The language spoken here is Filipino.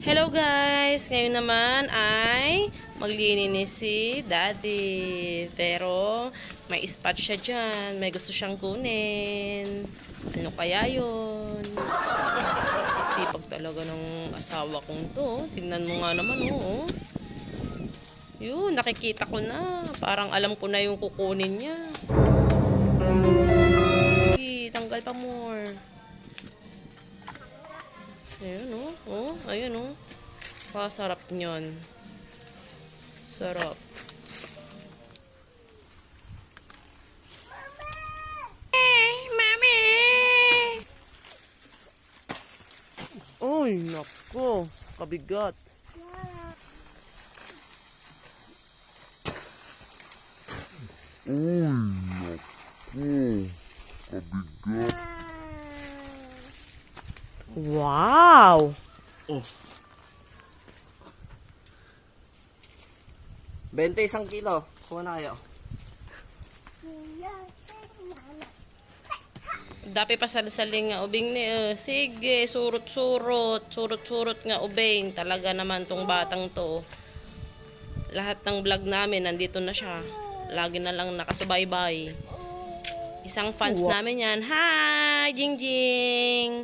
Hello guys! Ngayon naman ay maglilinis si Daddy. Pero may spot siya dyan. May gusto siyang kunin. Ano kaya yun? Sipag talaga ng asawa kong to. Tingnan mo nga naman, oo. Yun, nakikita ko na. Parang alam ko na yung kukunin niya. Sige, tanggal pa more. Ayun, oh. Oh, ayun, oh. Pasarap niyon. Sarap. Eh, mami! Uy, nako. Kabigat. Uy, naku. Wow! Oh. 20 isang kilo. Kuha na kayo. Dapi pa salsaling nga ubing ni eh. Sige, surot-surot. Surot-surot nga ubing. Talaga naman tong batang to. Lahat ng vlog namin, nandito na siya. Lagi na lang nakasubaybay. Isang fans namin yan. Hi, Jingjing!